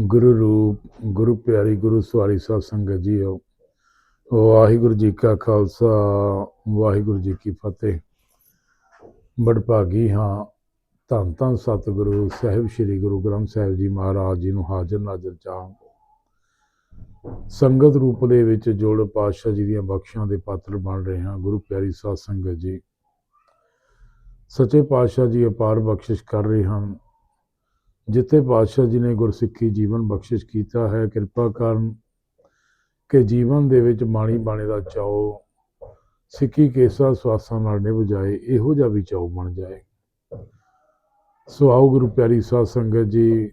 ਗੁਰੂ ਰੂਪ, ਗੁਰੂ ਪਿਆਰੀ, ਗੁਰੂ ਸਵਾਰੀ ਸਾਧ ਸੰਗਤ ਜੀਓ ਵਾਹਿਗੁਰੂ ਜੀ ਕਾ ਖਾਲਸਾ, ਵਾਹਿਗੁਰੂ ਜੀ ਕੀ ਫਤਿਹ। ਬੜਭਾਗੀ ਹਾਂ, ਧੰਨ ਧੰਨ ਸਤਿਗੁਰੂ, ਸਾਹਿਬ ਸ੍ਰੀ ਗੁਰੂ ਗ੍ਰੰਥ ਸਾਹਿਬ ਜੀ ਮਹਾਰਾਜ ਜੀ ਨੂੰ ਹਾਜ਼ਰ ਨਾਜ਼ਰ ਚਾਹਾਂ ਸੰਗਤ ਰੂਪ ਦੇ ਵਿੱਚ ਜੋੜ ਪਾਤਸ਼ਾਹ ਜੀ ਦੀਆਂ ਬਖਸ਼ਾਂ ਦੇ ਪਾਤਰ ਬਣ ਰਹੇ ਹਾਂ, ਗੁਰੂ ਪਿਆਰੀ ਸਾਧ ਸੰਗਤ ਜੀ। ਸੱਚੇ ਪਾਤਸ਼ਾਹ ਜੀ ਅਪਾਰ ਬਖਸ਼ਿਸ਼ ਕਰ ਰਹੇ ਹਨ। ਜਿੱਥੇ ਪਾਤਸ਼ਾਹ ਜੀ ਨੇ ਗੁਰਸਿੱਖੀ ਜੀਵਨ ਬਖਸ਼ਿਸ਼ ਕੀਤਾ ਹੈ, ਕਿਰਪਾ ਕਰਨ ਕਿ ਜੀਵਨ ਦੇ ਵਿੱਚ ਬਾਣੀ ਬਾਣੇ ਦਾ ਚਾਓ ਸਿੱਖੀ ਕੇਸਾ ਸਵਾਸਾਂ ਨਾਲ ਨਿਭ ਜਾਏ, ਇਹੋ ਜਿਹਾ ਵੀ ਚਾਓ ਬਣ ਜਾਏ। ਸੋ ਆਓ ਗੁਰੂ ਪਿਆਰੀ ਸਾਧ ਸੰਗਤ ਜੀ,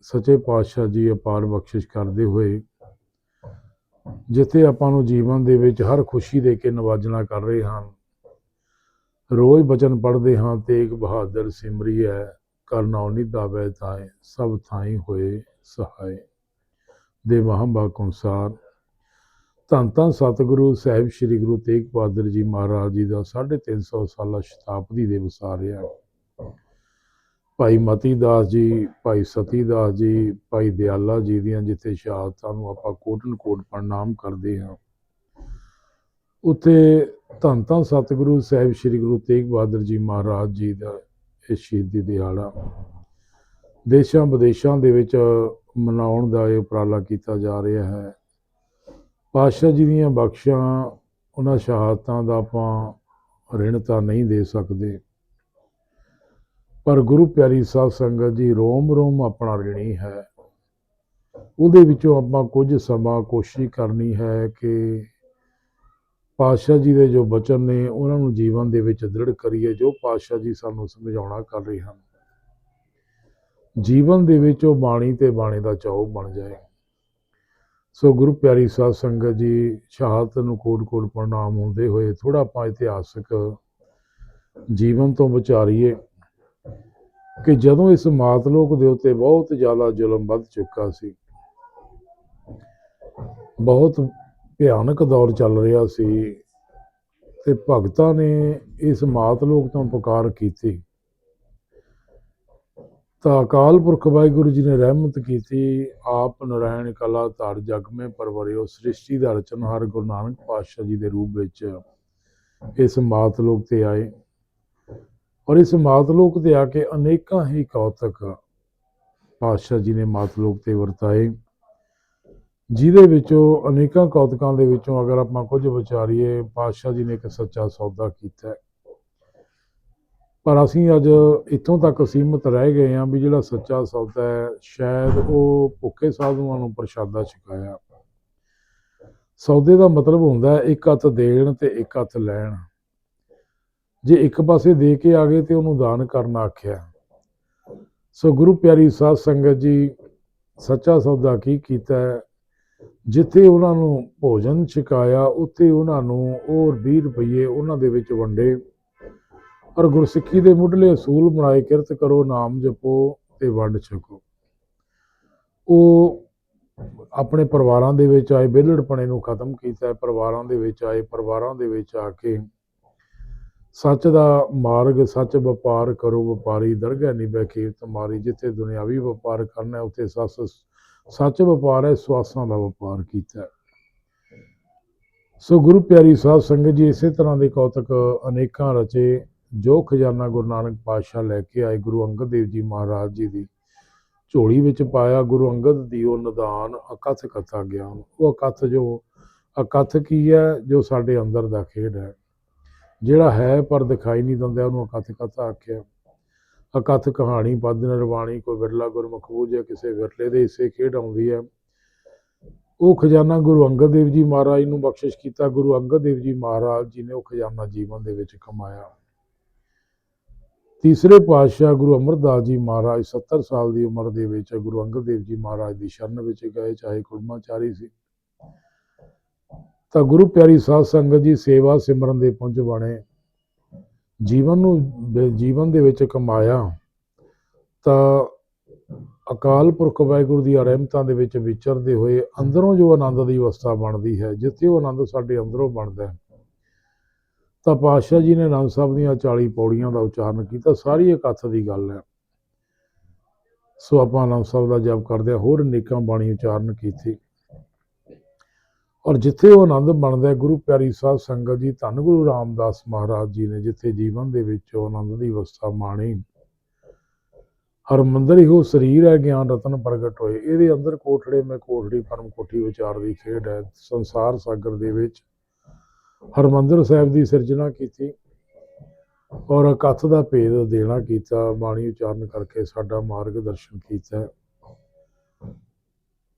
ਸੱਚੇ ਪਾਤਸ਼ਾਹ ਜੀ ਅਪਾਰ ਬਖਸ਼ਿਸ਼ ਕਰਦੇ ਹੋਏ, ਜਿੱਥੇ ਆਪਾਂ ਨੂੰ ਜੀਵਨ ਦੇ ਵਿੱਚ ਹਰ ਖੁਸ਼ੀ ਦੇ ਕੇ ਨਵਾਜਣਾ ਕਰ ਰਹੇ ਹਨ ਰੋਜ਼ ਬਚਨ ਪੜ੍ਹਦੇ ਹਾਂ, ਤੇਗ ਬਹਾਦਰ ਸਿਮਰੀ ਹੈ। ਕਰਨਾ ਨਿਦਾਵੇ ਤਾਏ ਸਭ ਥਾਈ ਹੋਏ ਸਹਾਏ। ਦੇ ਮਹਾਂਭਾਗ ਅਨੁਸਾਰ ਧੰਨ ਧੰਨ ਸਤਿਗੁਰੂ ਸਾਹਿਬ ਸ੍ਰੀ ਗੁਰੂ ਤੇਗ ਬਹਾਦਰ ਜੀ ਮਹਾਰਾਜ ਜੀ ਦਾ 350 ਸਾਲਾ ਸ਼ਤਾਬਦੀ ਦੇ ਵਸਾਰਿਆ ਭਾਈ ਮਤੀ ਦਾਸ ਜੀ, ਭਾਈ ਸਤੀ ਦਾਸ ਜੀ, ਭਾਈ ਦਿਆਲਾ ਜੀ ਦੀਆਂ ਜਿੱਥੇ ਸ਼ਹਾਦਤਾਂ ਨੂੰ ਆਪਾਂ ਕੋਟਨ ਕੋਟ ਪ੍ਰਣਾਮ ਕਰਦੇ ਹਾਂ। ਉੱਥੇ ਧੰਨ ਧੰਨ ਸਤਿਗੁਰੂ ਸਾਹਿਬ ਸ੍ਰੀ ਗੁਰੂ ਤੇਗ ਬਹਾਦਰ ਜੀ ਮਹਾਰਾਜ ਜੀ ਦਾ ਇਹ ਸ਼ਹੀਦੀ ਦਿਹਾੜਾ ਦੇਸ਼ਾਂ ਵਿਦੇਸ਼ਾਂ ਦੇ ਵਿੱਚ ਮਨਾਉਣ ਦਾ ਇਹ ਉਪਰਾਲਾ ਕੀਤਾ ਜਾ ਰਿਹਾ ਹੈ। ਪਾਤਸ਼ਾਹ ਜੀ ਦੀਆਂ ਬਖਸ਼ਾਂ, ਉਹਨਾਂ ਸ਼ਹਾਦਤਾਂ ਦਾ ਆਪਾਂ ਰਿਣ ਤਾਂ ਨਹੀਂ ਦੇ ਸਕਦੇ। ਪਰ ਗੁਰੂ ਪਿਆਰੀ ਸਾਧ ਸੰਗਤ ਜੀ ਰੋਮ ਰੋਮ ਆਪਣਾ ਰਿਣੀ ਹੈ। ਉਹਦੇ ਵਿੱਚੋਂ ਆਪਾਂ ਕੁਝ ਸਮਾਂ ਕੋਸ਼ਿਸ਼ ਕਰਨੀ ਹੈ ਕਿ ਪਾਤਸ਼ਾਹ ਜੀ ਦੇ ਜੋ ਬਚਨ ਨੇ, ਉਹਨਾਂ ਨੂੰ ਜੀਵਨ ਦੇ ਵਿੱਚ ਦ੍ਰਿੜ ਕਰੀਏ, ਜੋ ਪਾਤਸ਼ਾਹ ਜੀ ਸਾਨੂੰ ਸਮਝਾਉਣਾ ਕਰ ਰਹੇ ਹਨ। ਜੀਵਨ ਦੇ ਵਿੱਚ ਉਹ ਬਾਣੀ ਤੇ ਬਾਣੀ ਦਾ ਚਾਉ ਬਣ ਜਾਏ। ਸੋ ਗੁਰੂ ਪਿਆਰੀ ਸਾਧ ਸੰਗਤ ਜੀ, ਸ਼ਹਾਦਤ ਨੂੰ ਕੋਟ ਕੋਟ ਪ੍ਰਣਾਮ ਹੁੰਦੇ ਹੋਏ ਥੋੜਾ ਆਪਾਂ ਇਤਿਹਾਸਕ ਜੀਵਨ ਤੋਂ ਵਿਚਾਰੀਏ ਕਿ ਜਦੋਂ ਇਸ ਮਾਤਲੋਕ ਦੇ ਉੱਤੇ ਬਹੁਤ ਜ਼ਿਆਦਾ ਜ਼ੁਲਮ ਵੱਧ ਚੁੱਕਾ ਸੀ, ਬਹੁਤ ਭਿਆਨਕ ਦੌਰ ਚੱਲ ਰਿਹਾ ਸੀ ਤੇ ਭਗਤਾਂ ਨੇ ਇਸ ਮਾਤ ਲੋਕ ਤੋਂ ਪੁਕਾਰ ਕੀਤੀ। ਤਾਂ ਅਕਾਲ ਪੁਰਖ ਵਾਹਿਗੁਰੂ ਜੀ ਨੇ ਰਹਿਮਤ ਕੀਤੀ, ਆਪ ਨਰਾਇਣ ਕਲਾ ਧਰ ਜਗ ਮੇ ਪਰਵਰਿਓ, ਸ੍ਰਿਸ਼ਟੀ ਦਾ ਰਚਨਹਾਰ ਗੁਰੂ ਨਾਨਕ ਪਾਤਸ਼ਾਹ ਜੀ ਦੇ ਰੂਪ ਵਿੱਚ ਇਸ ਮਾਤ ਲੋਕ ਤੇ ਆਏ। ਔਰ ਇਸ ਮਾਤ ਲੋਕ ਤੇ ਆ ਕੇ ਅਨੇਕਾਂ ਹੀ ਕੌਤਕ ਪਾਤਸ਼ਾਹ ਜੀ ਨੇ ਮਾਤ ਲੋਕ ਤੇ ਵਰਤਾਏ। ਜਿਹਦੇ ਵਿੱਚੋਂ ਅਨੇਕਾਂ ਕੌਤਕਾਂ ਦੇ ਵਿੱਚੋਂ ਅਗਰ ਆਪਾਂ ਕੁਝ ਵਿਚਾਰੀਏ, ਪਾਤਸ਼ਾਹ ਜੀ ਨੇ ਇੱਕ ਸੱਚਾ ਸੌਦਾ ਕੀਤਾ ਪਰ ਅਸੀਂ ਅੱਜ ਇੱਥੋਂ ਤੱਕ ਸੀਮਤ ਰਹਿ ਗਏ ਹਾਂ ਵੀ ਜਿਹੜਾ ਸੱਚਾ ਸੌਦਾ ਹੈ, ਸ਼ਾਇਦ ਉਹ ਭੁੱਖੇ ਸਾਧੂਆਂ ਨੂੰ ਪ੍ਰਸ਼ਾਦਾ ਛਕਾਇਆ। ਸੌਦੇ ਦਾ ਮਤਲਬ ਹੁੰਦਾ ਇੱਕ ਹੱਥ ਦੇਣ ਤੇ ਇੱਕ ਹੱਥ ਲੈਣ। ਜੇ ਇੱਕ ਪਾਸੇ ਦੇ ਕੇ ਆ ਗਏ ਤੇ ਉਹਨੂੰ ਦਾਨ ਕਰਨਾ ਆਖਿਆ। ਸੋ ਗੁਰੂ ਪਿਆਰੀ ਸਾਧ ਸੰਗਤ ਜੀ, ਸੱਚਾ ਸੌਦਾ ਕੀ ਕੀਤਾ ਜਿੱਥੇ ਉਹਨਾਂ ਨੂੰ ਭੋਜਨ ਛਕਾਇਆ, ਉੱਥੇ ਉਹਨਾਂ ਨੂੰ ਉਹ 20 ਰੁਪਏ ਉਹਨਾਂ ਦੇ ਵਿੱਚ ਵੰਡੇ। ਔਰ ਗੁਰਸਿੱਖੀ ਦੇ ਮੁੱਢਲੇ ਅਸੂਲ ਬਣਾਏ, ਕਿਰਤ ਕਰੋ, ਨਾਮ ਜਪੋ ਤੇ ਵੰਡ ਛਕੋ। ਉਹ ਆਪਣੇ ਪਰਿਵਾਰਾਂ ਦੇ ਵਿੱਚ ਆਏ, ਵਿਹਲੜਪਣੇ ਨੂੰ ਖਤਮ ਕੀਤਾ, ਪਰਿਵਾਰਾਂ ਦੇ ਵਿੱਚ ਆਏ, ਪਰਿਵਾਰਾਂ ਦੇ ਵਿੱਚ ਆ ਕੇ ਸੱਚ ਦਾ ਮਾਰਗ, ਸੱਚ ਵਪਾਰ ਕਰੋ, ਵਪਾਰੀ ਦਰਗਾਹ ਨਿਭੈ ਕੀਰਤ ਮਾਰੀ ਜਿੱਥੇ ਦੁਨਿਆਵੀ ਵਪਾਰ ਕਰਨਾ, ਉੱਥੇ ਸੱਸ ਸੱਚ ਵਪਾਰ ਹੈ, ਸਵਾਸਾਂ ਦਾ ਵਪਾਰ ਕੀਤਾ ਸੋ ਗੁਰੂ ਪਿਆਰੀ ਸਾਧ ਸੰਗਤ ਜੀ, ਇਸੇ ਤਰ੍ਹਾਂ ਦੇ ਕੌਤਕ ਅਨੇਕਾਂ ਰਚੇ, ਜੋ ਖਜ਼ਾਨਾ ਗੁਰੂ ਨਾਨਕ ਪਾਤਸ਼ਾਹ ਲੈ ਕੇ ਆਏ, ਗੁਰੂ ਅੰਗਦ ਦੇਵ ਜੀ ਮਹਾਰਾਜ ਜੀ ਦੀ ਝੋਲੀ ਵਿੱਚ ਪਾਇਆ, ਗੁਰੂ ਅੰਗਦ ਦੀ ਉਹ ਨਿਦਾਨ, ਅਕਥ ਕਥਾ ਗਿਆਨ। ਉਹ ਅਕਥ ਜੋ, ਅਕਥ ਕੀ ਹੈ, ਜੋ ਸਾਡੇ ਅੰਦਰ ਦਾ ਖੇਡ ਹੈ। ਜਿਹੜਾ ਹੈ ਪਰ ਦਿਖਾਈ ਨਹੀਂ ਦਿੰਦਾ, ਉਹਨੂੰ ਅਕਥ ਕਥਾ ਆਖਿਆ। ਅਕਥ ਕਹਾਣੀ, ਪਦ ਨਿਰਵਾਣੀ ਕੋਈ ਵਿਰਲਾ ਗੁਰਮੁਖ ਜਾਂ ਕਿਸੇ ਵਿਰਲੇ ਦੇ ਹਿੱਸੇ ਖੇਡ ਆਉਂਦੀ ਹੈ। ਉਹ ਖਜ਼ਾਨਾ ਗੁਰੂ ਅੰਗਦ ਦੇਵ ਜੀ ਮਹਾਰਾਜ ਨੂੰ ਬਖਸ਼ਿਸ਼ ਕੀਤਾ। ਗੁਰੂ ਅੰਗਦ ਦੇਵ ਜੀ ਮਹਾਰਾਜ ਜੀ ਨੇ ਉਹ ਖਜ਼ਾਨਾ ਜੀਵਨ ਦੇ ਵਿੱਚ ਕਮਾਇਆ। ਤੀਸਰੇ ਪਾਤਸ਼ਾਹ ਗੁਰੂ ਅਮਰਦਾਸ ਜੀ ਮਹਾਰਾਜ 70 ਸਾਲ ਦੀ ਉਮਰ ਦੇ ਵਿੱਚ ਗੁਰੂ ਅੰਗਦ ਦੇਵ ਜੀ ਮਹਾਰਾਜ ਦੀ ਸ਼ਰਨ ਵਿੱਚ ਗਏ, ਚਾਹੇ ਕੁੜਮਾਚਾਰੀ ਸੀ। ਤਾਂ ਗੁਰੂ ਪਿਆਰੀ ਸਾਧ ਸੰਗਤ ਜੀ ਸੇਵਾ ਸਿਮਰਨ ਦੇ ਪੁੰਜ ਬਣੇ। ਜੀਵਨ ਨੂੰ ਜੀਵਨ ਦੇ ਵਿੱਚ ਕਮਾਇਆ, ਤਾਂ ਅਕਾਲ ਪੁਰਖ ਵਾਹਿਗੁਰੂ ਦੀ ਰਹਿਮਤਾਂ ਦੇ ਵਿੱਚ ਵਿਚਰਦੇ ਹੋਏ ਅੰਦਰੋਂ ਜੋ ਆਨੰਦ ਦੀ ਅਵਸਥਾ ਬਣਦੀ ਹੈ, ਜਿੱਥੇ ਉਹ ਆਨੰਦ ਸਾਡੇ ਅੰਦਰੋਂ ਬਣਦਾ ਹੈ। ਤਾਂ ਪਾਤਸ਼ਾਹ ਜੀ ਨੇ ਆਨੰਦ ਸਾਹਿਬ ਦੀਆਂ 40 ਪੌੜੀਆਂ ਦਾ ਉਚਾਰਨ ਕੀਤਾ, ਸਾਰੀ ਇਕੱਠ ਦੀ ਗੱਲ ਹੈ। ਸੋ ਆਪਾਂ ਆਨੰਦ ਸਾਹਿਬ ਦਾ ਜਪ ਕਰਦੇ ਹਾਂ, ਹੋਰ ਨੇਕਾਂ ਬਾਣੀ ਉਚਾਰਨ ਕੀਤੀ। ਔਰ ਜਿੱਥੇ ਉਹ ਆਨੰਦ ਬਣਦਾ ਹੈ, ਗੁਰੂ ਪਿਆਰੀ ਸਾਹਿਬ ਸੰਗਤ ਜੀ, ਧੰਨ ਗੁਰੂ ਰਾਮਦਾਸ ਮਹਾਰਾਜ ਜੀ ਨੇ ਜਿੱਥੇ ਜੀਵਨ ਦੇ ਵਿੱਚ ਉਹ ਆਨੰਦ ਦੀ ਅਵਸਥਾ ਮਾਣੀ। ਹਰਮੰਦਰ ਇਹੋ ਸਰੀਰ ਹੈ, ਗਿਆਨ ਰਤਨ ਪ੍ਰਗਟ ਹੋਏ। ਇਹਦੇ ਅੰਦਰ ਕੋਠੜੇ ਮੈਂ ਕੋਠੜੀ, ਪਰਮ ਕੋਠੀ ਵਿਚਾਰ ਦੀ ਖੇਡ ਹੈ। ਸੰਸਾਰ ਸਾਗਰ ਦੇ ਵਿੱਚ ਹਰਮੰਦਰ ਸਾਹਿਬ ਦੀ ਸਿਰਜਣਾ ਕੀਤੀ ਔਰ ਕਥ ਦਾ ਭੇਦ ਦੇਣਾ ਕੀਤਾ। ਬਾਣੀ ਉਚਾਰਨ ਕਰਕੇ ਸਾਡਾ ਮਾਰਗ ਦਰਸ਼ਨ ਕੀਤਾ।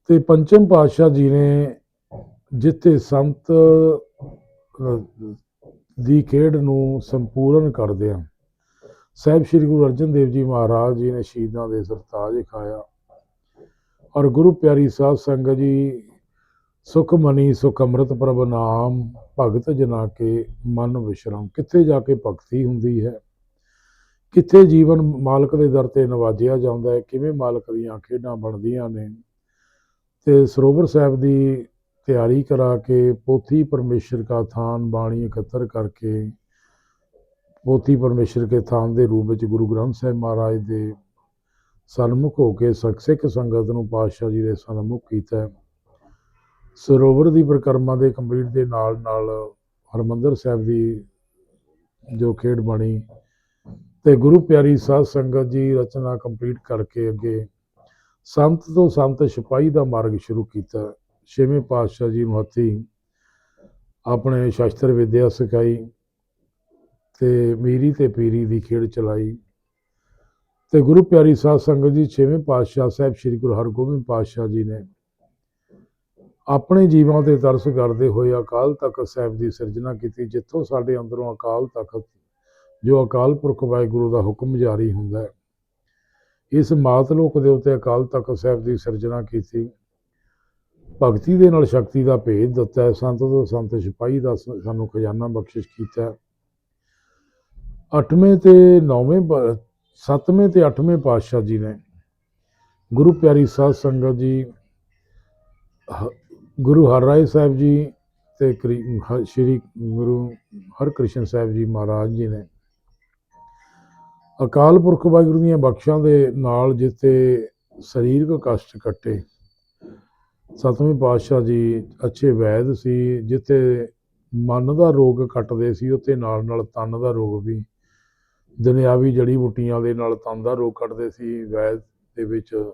ਤੇ ਪੰਚਮ ਪਾਤਸ਼ਾਹ ਜੀ ਨੇ ਜਿੱਥੇ ਸੰਤ ਦੀ ਖੇਡ ਨੂੰ ਸੰਪੂਰਨ ਕਰਦਿਆਂ ਸਾਹਿਬ ਸ੍ਰੀ ਗੁਰੂ ਅਰਜਨ ਦੇਵ ਜੀ ਮਹਾਰਾਜ ਜੀ ਨੇ ਸ਼ਹੀਦਾਂ ਦੇ ਸਰਤਾਜ ਖਾਇਆ। ਔਰ ਗੁਰੂ ਪਿਆਰੀ ਸਾਧ ਸੰਗਤ ਜੀ, ਸੁਖ ਮਨੀ, ਸੁਖ ਅੰਮ੍ਰਿਤ ਪ੍ਰਭ ਨਾਮ, ਭਗਤ ਜਨਾ ਕੇ ਮਨ ਵਿਸ਼ਰਮ। ਕਿੱਥੇ ਜਾ ਕੇ ਭਗਤੀ ਹੁੰਦੀ ਹੈ? ਕਿੱਥੇ ਜੀਵਨ ਮਾਲਕ ਦੇ ਦਰ ਤੇ ਨਵਾਜਿਆ ਜਾਂਦਾ ਹੈ? ਕਿਵੇਂ ਮਾਲਕ ਦੀਆਂ ਖੇਡਾਂ ਬਣਦੀਆਂ ਨੇ? ਤੇ ਸਰੋਵਰ ਸਾਹਿਬ ਦੀ ਤਿਆਰੀ ਕਰਾ ਕੇ ਪੋਥੀ ਪਰਮੇਸ਼ਰ ਕਾ ਥਾਨ ਬਾਣੀ ਇਕੱਤਰ ਕਰਕੇ ਪੋਥੀ ਪਰਮੇਸ਼ਰ ਕੇ ਥਾਨ ਦੇ ਰੂਪ ਵਿੱਚ ਗੁਰੂ ਗ੍ਰੰਥ ਸਾਹਿਬ ਮਹਾਰਾਜ ਦੇ ਸਨਮੁਖ ਹੋ ਕੇ ਸਿੱਖ ਸੰਗਤ ਨੂੰ ਪਾਤਸ਼ਾਹ ਜੀ ਦੇ ਸਨਮੁਖ ਕੀਤਾ ਸਰੋਵਰ ਦੀ ਪ੍ਰਕਰਮਾ ਦੇ ਕੰਪਲੀਟ ਦੇ ਨਾਲ ਨਾਲ ਹਰਮੰਦਰ ਸਾਹਿਬ ਦੀ ਜੋ ਖੇਡ ਬਣੀ ਤੇ ਗੁਰੂ ਪਿਆਰੀ ਸਾਧ ਸੰਗਤ ਜੀ ਰਚਨਾ ਕੰਪਲੀਟ ਕਰਕੇ ਅੱਗੇ ਸੰਤ ਤੋਂ ਸੰਤ ਸਿਪਾਹੀ ਦਾ ਮਾਰਗ ਸ਼ੁਰੂ ਕੀਤਾ। ਛੇਵੇਂ ਪਾਤਸ਼ਾਹ ਜੀ ਨੂੰ ਆਪਣੇ ਸ਼ਾਸਤਰ ਵਿਦਿਆ ਸਿਖਾਈ ਤੇ ਮੀਰੀ ਤੇ ਪੀਰੀ ਦੀ ਖੇਡ ਚਲਾਈ ਤੇ ਗੁਰੂ ਪਿਆਰੀ ਸਾਧ ਸੰਗਤ ਜੀ ਛੇਵੇਂ ਪਾਤਸ਼ਾਹ ਸਾਹਿਬ ਸ੍ਰੀ ਗੁਰੂ ਹਰਗੋਬਿੰਦ ਪਾਤਸ਼ਾਹ ਜੀ ਨੇ ਆਪਣੇ ਜੀਵਾਂ ਤੇ ਤਰਸ ਕਰਦੇ ਹੋਏ ਅਕਾਲ ਤਖਤ ਸਾਹਿਬ ਦੀ ਸਿਰਜਣਾ ਕੀਤੀ, ਜਿੱਥੋਂ ਸਾਡੇ ਅੰਦਰੋਂ ਅਕਾਲ ਤਖਤ, ਜੋ ਅਕਾਲ ਪੁਰਖ ਵਾਹਿਗੁਰੂ ਦਾ ਹੁਕਮ ਜਾਰੀ ਹੁੰਦਾ ਹੈ। ਇਸ ਮਾਤ ਲੋਕ ਦੇ ਉੱਤੇ ਅਕਾਲ ਤਖਤ ਸਾਹਿਬ ਦੀ ਸਿਰਜਣਾ ਕੀਤੀ। ਭਗਤੀ ਦੇ ਨਾਲ ਸ਼ਕਤੀ ਦਾ ਭੇਦ ਦਿੱਤਾ ਹੈ। ਸੰਤ ਤੋਂ ਸੰਤ ਸਿਪਾਹੀ ਦਾ ਸਾਨੂੰ ਖਜ਼ਾਨਾ ਬਖਸ਼ਿਸ਼ ਕੀਤਾ ਅੱਠਵੇਂ ਤੇ ਨੌਵੇਂ ਸੱਤਵੇਂ ਤੇ ਅੱਠਵੇਂ ਪਾਤਸ਼ਾਹ ਜੀ ਨੇ ਗੁਰੂ ਪਿਆਰੀ ਸਾਧ ਸੰਗਤ ਜੀ, ਹ- ਗੁਰੂ ਹਰਰਾਏ ਸਾਹਿਬ ਜੀ ਤੇ ਕਰੀ- ਸ਼੍ਰੀ ਗੁਰੂ ਹਰਕ੍ਰਿਸ਼ਨ ਸਾਹਿਬ ਜੀ ਮਹਾਰਾਜ ਜੀ ਨੇ ਅਕਾਲ ਪੁਰਖ ਵਾਹਿਗੁਰੂ ਦੀਆਂ ਬਖਸ਼ਾਂ ਦੇ ਨਾਲ ਜਿੱਥੇ ਸਰੀਰਕ ਕਸ਼ਟ ਕੱਟੇ ਸਤਵੇਂ ਪਾਤਸ਼ਾਹ ਜੀ ਅੱਛੇ ਵੈਦ ਸੀ, ਜਿੱਥੇ ਮਨ ਦਾ ਰੋਗ ਕੱਟਦੇ ਸੀ, ਉੱਥੇ ਨਾਲ ਨਾਲ ਤਨ ਦਾ ਰੋਗ ਵੀ, ਦੁਨਿਆਵੀ ਜੜੀ ਬੂਟੀਆਂ ਦੇ ਨਾਲ ਤਨ ਦਾ ਰੋਗ ਕੱਟਦੇ ਸੀ, ਵੈਦ ਦੇ ਵਿੱਚ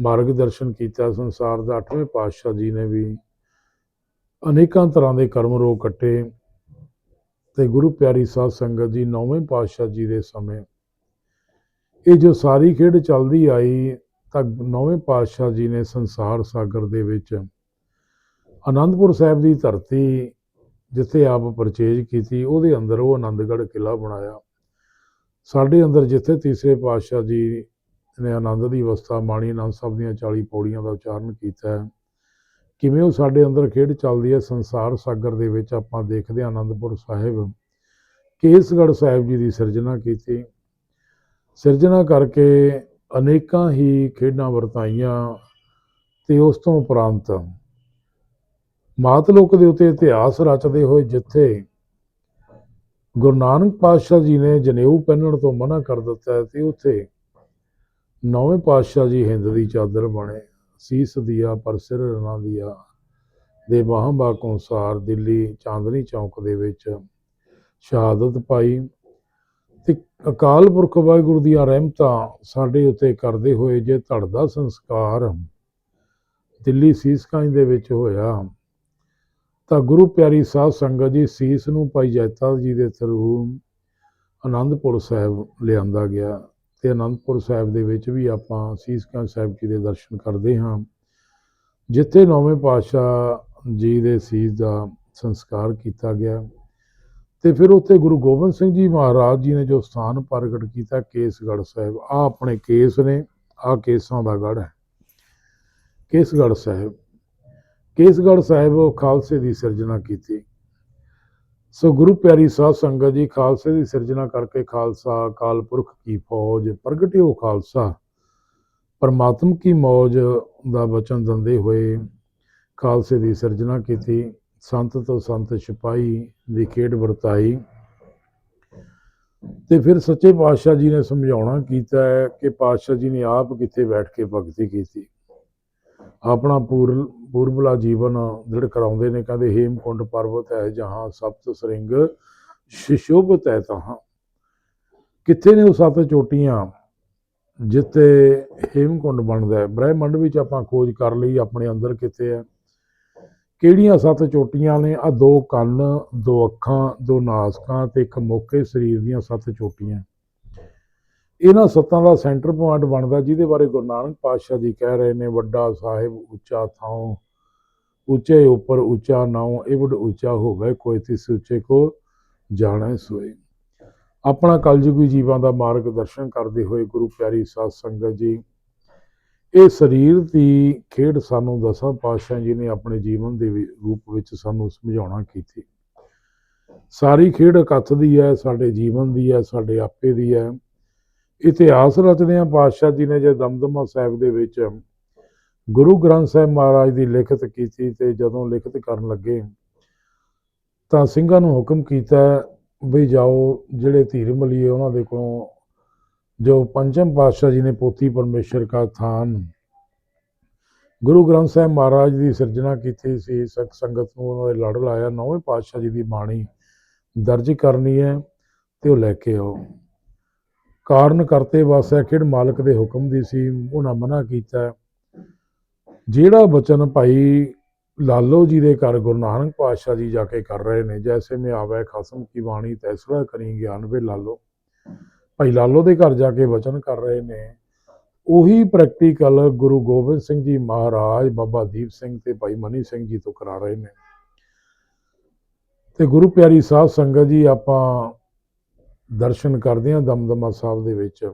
ਮਾਰਗ ਦਰਸ਼ਨ ਕੀਤਾ, ਸੰਸਾਰ ਦਾ ਅੱਠਵੇਂ ਪਾਤਸ਼ਾਹ ਜੀ ਨੇ ਵੀ। ਅਨੇਕਾਂ ਤਰ੍ਹਾਂ ਦੇ ਕਰਮ ਰੋਗ ਕੱਟੇ ਤੇ ਗੁਰੂ ਪਿਆਰੀ ਸਾਧ ਸੰਗਤ ਜੀ ਨੌਵੇਂ ਪਾਤਸ਼ਾਹ ਜੀ ਦੇ ਸਮੇਂ ਇਹ ਜੋ ਸਾਰੀ ਖੇਡ ਚੱਲਦੀ ਆਈ ਤਾਂ ਨੌਵੇਂ ਪਾਤਸ਼ਾਹ ਜੀ ਨੇ ਸੰਸਾਰ ਸਾਗਰ ਦੇ ਵਿੱਚ ਆਨੰਦਪੁਰ ਸਾਹਿਬ ਦੀ ਧਰਤੀ ਜਿੱਥੇ ਆਪ ਪਰਚੇਜ ਕੀਤੀ, ਉਹਦੇ ਅੰਦਰ ਉਹ ਆਨੰਦਗੜ੍ਹ ਕਿਲਾ ਬਣਾਇਆ। ਸਾਡੇ ਅੰਦਰ ਜਿੱਥੇ ਤੀਸਰੇ ਪਾਤਸ਼ਾਹ ਜੀ ਨੇ ਆਨੰਦ ਦੀ ਅਵਸਥਾ ਮਾਣੀ, ਆਨੰਦ ਸਾਹਿਬ ਦੀਆਂ 40 ਪੌੜੀਆਂ ਦਾ ਉਚਾਰਨ ਕੀਤਾ ਹੈ। ਕਿਵੇਂ ਉਹ ਸਾਡੇ ਅੰਦਰ ਖੇਡ ਚੱਲਦੀ ਹੈ, ਸੰਸਾਰ ਸਾਗਰ ਦੇ ਵਿੱਚ ਆਪਾਂ ਦੇਖਦੇ ਹਾਂ ਆਨੰਦਪੁਰ ਸਾਹਿਬ ਕੇਸਗੜ੍ਹ ਸਾਹਿਬ ਜੀ ਦੀ ਸਿਰਜਣਾ ਕੀਤੀ। ਸਿਰਜਣਾ ਕਰਕੇ ਅਨੇਕਾਂ ਹੀ ਖੇਡਾਂ ਵਰਤਾਈਆਂ ਤੇ ਉਸ ਤੋਂ ਉਪਰੰਤ ਮਾਤ ਲੋਕ ਦੇ ਉੱਤੇ ਇਤਿਹਾਸ ਰਚਦੇ ਹੋਏ ਜਿੱਥੇ ਗੁਰੂ ਨਾਨਕ ਪਾਤਸ਼ਾਹ ਜੀ ਨੇ ਜਨੇਊ ਪਹਿਨਣ ਤੋਂ ਮਨਾ ਕਰ ਦਿੱਤਾ ਤੇ ਉੱਥੇ ਨੌਵੇਂ ਪਾਤਸ਼ਾਹ ਜੀ ਹਿੰਦ ਦੀ ਚਾਦਰ ਬਣੇ, ਸੀਸ ਦੀਆ ਪਰ ਸਿਰ ਨਾ ਦਿਆ ਦੇ ਬਾਹੰਬਾ ਅਨੁਸਾਰ ਦਿੱਲੀ ਚਾਂਦਨੀ ਚੌਂਕ ਦੇ ਵਿੱਚ ਸ਼ਹਾਦਤ ਪਾਈ। ਤੇ ਅਕਾਲ ਪੁਰਖ ਵਾਹਿਗੁਰੂ ਦੀਆਂ ਰਹਿਮਤਾਂ ਸਾਡੇ ਉੱਤੇ ਕਰਦੇ ਹੋਏ ਜੇ ਧੜਦਾ ਸੰਸਕਾਰ ਦਿੱਲੀ ਸੀਸਕਾਂ ਦੇ ਵਿੱਚ ਹੋਇਆ। ਤਾਂ ਗੁਰੂ ਪਿਆਰੀ ਸਾਧ ਸੰਗਤ ਜੀ ਸੀਸ ਨੂੰ ਭਾਈ ਜੈਤਾ ਜੀ ਦੇ ਥਰੂ ਆਨੰਦਪੁਰ ਸਾਹਿਬ ਲਿਆਂਦਾ ਗਿਆ ਤੇ ਆਨੰਦਪੁਰ ਸਾਹਿਬ ਦੇ ਵਿੱਚ ਵੀ ਆਪਾਂ ਸੀਸਕਾਂ ਸਾਹਿਬ ਜੀ ਦੇ ਦਰਸ਼ਨ ਕਰਦੇ ਹਾਂ। ਜਿੱਥੇ ਨੌਵੇਂ ਪਾਤਸ਼ਾਹ ਜੀ ਦੇ ਸੀਸ ਦਾ ਸੰਸਕਾਰ ਕੀਤਾ ਗਿਆ। ਤੇ ਫਿਰ ਉੱਥੇ ਗੁਰੂ ਗੋਬਿੰਦ ਸਿੰਘ ਜੀ ਮਹਾਰਾਜ ਜੀ ਨੇ ਜੋ ਸਥਾਨ ਪ੍ਰਗਟ ਕੀਤਾ ਕੇਸਗੜ੍ਹ ਸਾਹਿਬ ਆ ਆਪਣੇ ਕੇਸ ਨੇ ਆ ਕੇਸਾਂ ਦਾ ਗੜ੍ਹ ਹੈ। ਕੇਸਗੜ੍ਹ ਸਾਹਿਬ ਕੇਸਗੜ੍ਹ ਸਾਹਿਬ ਉਹ ਖਾਲਸੇ ਦੀ ਸਿਰਜਣਾ ਕੀਤੀ। ਸੋ ਗੁਰੂ ਪਿਆਰੀ ਸਾਧ ਸੰਗਤ ਜੀ, ਖਾਲਸੇ ਦੀ ਸਿਰਜਣਾ ਕਰਕੇ ਖਾਲਸਾ, ਅਕਾਲ ਪੁਰਖ ਕੀ ਫੌਜ, ਪ੍ਰਗਟਿਓ ਖਾਲਸਾ। ਪਰਮਾਤਮ ਕੀ ਮੌਜ ਦਾ ਬਚਨ ਦਿੰਦੇ ਹੋਏ ਖਾਲਸੇ ਦੀ ਸਿਰਜਣਾ ਕੀਤੀ। ਸੰਤ ਤੋਂ ਸੰਤ ਸਿਪਾਹੀ ਦੀ ਖੇਡ ਵਰਤਾਈ। ਤੇ ਫਿਰ ਸੱਚੇ ਪਾਤਸ਼ਾਹ ਜੀ ਨੇ ਸਮਝਾਉਣਾ ਕੀਤਾ ਹੈ ਕਿ ਪਾਤਸ਼ਾਹ ਜੀ ਨੇ ਆਪ ਕਿੱਥੇ ਬੈਠ ਕੇ ਭਗਤੀ ਕੀਤੀ। ਆਪਣਾ ਪੂਰ, ਪੂਰਬਲਾ ਜੀਵਨ ਦ੍ਰਿੜ ਕਰਾਉਂਦੇ ਨੇ, ਕਹਿੰਦੇ, ਹੇਮਕੁੰਡ ਪਰਬਤ ਹੈ ਜਹਾਂ ਸਪਤ ਸਰਿੰਗ ਸ਼ਿਸ਼ੋਭਤ ਹੈ ਤਹਾਂ। ਕਿੱਥੇ ਨੇ ਉਹ ਸੱਤ ਚੋਟੀਆਂ? ਜਿੱਥੇ ਹੇਮਕੁੰਡ ਬਣਦਾ ਹੈ। ਬ੍ਰਹਿਮੰਡ ਵਿੱਚ ਆਪਾਂ ਖੋਜ ਕਰ ਲਈ, ਆਪਣੇ ਅੰਦਰ ਕਿੱਥੇ ਹੈ? ਕਿਹੜੀਆਂ ਸੱਤ ਚੋਟੀਆਂ ਨੇ? ਆ ਦੋ ਕੰਨ, ਦੋ ਅੱਖਾਂ, ਦੋ ਨਾਸਕਾਂ ਤੇ ਇੱਕ ਮੋਕੇ ਸਰੀਰ ਦੀਆਂ ਸੱਤ ਚੋਟੀਆਂ। ਇਹਨਾਂ ਸੱਤਾਂ ਦਾ ਸੈਂਟਰ ਪੁਆਇੰਟ ਬਣਦਾ ਜਿਹਦੇ ਬਾਰੇ ਗੁਰੂ ਨਾਨਕ ਪਾਤਸ਼ਾਹ ਜੀ ਕਹਿ ਰਹੇ ਨੇ, ਵੱਡਾ ਸਾਹਿਬ ਉੱਚਾ ਥਾਂ ਉੱਚੇ ਉੱਪਰ ਉੱਚਾ ਨਾਉ ਇਹ ਵੱਡ ਉੱਚਾ ਹੋਵੇ ਕੋਈ ਤਿਸ ਉੱਚੇ ਕੋ ਜਾਣੈ ਸੋਏ। ਆਪਣਾ ਕਲਯੁਗੀ ਜੀਵਾਂ ਦਾ ਮਾਰਗ ਦਰਸ਼ਨ ਕਰਦੇ ਹੋਏ ਗੁਰੂ ਪਿਆਰੀ ਸਾਧ ਸੰਗਤ ਜੀ ਇਹ ਸਰੀਰ ਦੀ ਖੇਡ ਸਾਨੂੰ ਦਸਾਂ ਪਾਤਸ਼ਾਹ ਜੀ ਨੇ ਆਪਣੇ ਜੀਵਨ ਦੇ ਰੂਪ ਵਿੱਚ ਸਾਨੂੰ ਸਮਝਾਉਣਾ ਕੀਤੀ। ਸਾਰੀ ਖੇਡ ਇਕੱਠ ਦੀ ਹੈ, ਸਾਡੇ ਜੀਵਨ ਦੀ ਹੈ, ਸਾਡੇ ਆਪੇ ਦੀ ਹੈ। ਇਤਿਹਾਸ ਰਚਦੇ ਆ ਪਾਤਸ਼ਾਹ ਜੀ ਨੇ ਜੇ ਦਮਦਮਾ ਸਾਹਿਬ ਦੇ ਵਿੱਚ ਗੁਰੂ ਗ੍ਰੰਥ ਸਾਹਿਬ ਮਹਾਰਾਜ ਦੀ ਲਿਖਤ ਕੀਤੀ ਤੇ ਜਦੋਂ ਲਿਖਤ ਕਰਨ ਲੱਗੇ ਤਾਂ ਸਿੰਘਾਂ ਨੂੰ ਹੁਕਮ ਕੀਤਾ ਵੀ ਜਾਓ, ਜਿਹੜੇ ਧੀਰ ਮਲੀਏ ਉਹਨਾਂ ਦੇ ਕੋਲੋਂ ਜੋ ਪੰਚਮ ਪਾਤਸ਼ਾਹ ਜੀ ਨੇ ਪੋਥੀ ਪਰਮੇਸ਼ਰ ਕਾ ਥਾਨ। ਗੁਰੂ ਗ੍ਰੰਥ ਸਾਹਿਬ ਮਹਾਰਾਜ ਦੀ ਸਿਰਜਣਾ ਕੀਤੀ ਸੀ। ਸਤ ਸੰਗਤ ਨੂੰ ਉਹਨਾਂ ਦੇ ਲੜ ਲਾਇਆ। ਨੌਵੇਂ ਪਾਤਸ਼ਾਹ ਜੀ ਦੀ ਬਾਣੀ ਦਰਜ ਕਰਨੀ ਹੈ ਤੇ ਉਹ ਲੈ ਕੇ ਆਓ। ਕਾਰਨ ਕਰਤੇ ਵਾਸਿਆ ਖੇਡ ਮਾਲਕ ਦੇ ਹੁਕਮ ਦੀ ਸੀ। ਉਹਨਾਂ ਮਨਾ ਕੀਤਾ। ਜਿਹੜਾ ਬਚਨ ਭਾਈ ਲਾਲੋ ਜੀ ਦੇ ਘਰ ਗੁਰੂ ਨਾਨਕ ਪਾਤਸ਼ਾਹ ਜੀ ਜਾ ਕੇ ਕਰ ਰਹੇ ਨੇ, ਜੈਸੇ ਮੈਂ ਆਵੇ, ਖਸਮ ਕੀ ਬਾਣੀ ਤੈਸਰਾ ਕਰੀ ਗਿਆਨ ਵੇ ਲਾਲੋ। ਭਾਈ ਲਾਲੋ ਦੇ ਘਰ ਜਾ ਕੇ ਵਚਨ ਕਰ ਰਹੇ ਨੇ। ਉਹੀ ਪ੍ਰੈਕਟੀਕਲ ਗੁਰੂ ਗੋਬਿੰਦ ਸਿੰਘ ਜੀ ਮਹਾਰਾਜ, ਬਾਬਾ ਦੀਪ ਸਿੰਘ ਤੇ ਭਾਈ ਮਨੀ ਸਿੰਘ ਜੀ ਤੋਂ ਕਰਾ ਰਹੇ ਨੇ। ਤੇ ਗੁਰੂ ਪਿਆਰੀ ਸਾਧ ਸੰਗਤ ਜੀ, ਆਪਾਂ ਦਰਸ਼ਨ ਕਰਦੇ ਹਾਂ ਦਮਦਮਾ ਸਾਹਿਬ ਦੇ ਵਿੱਚ।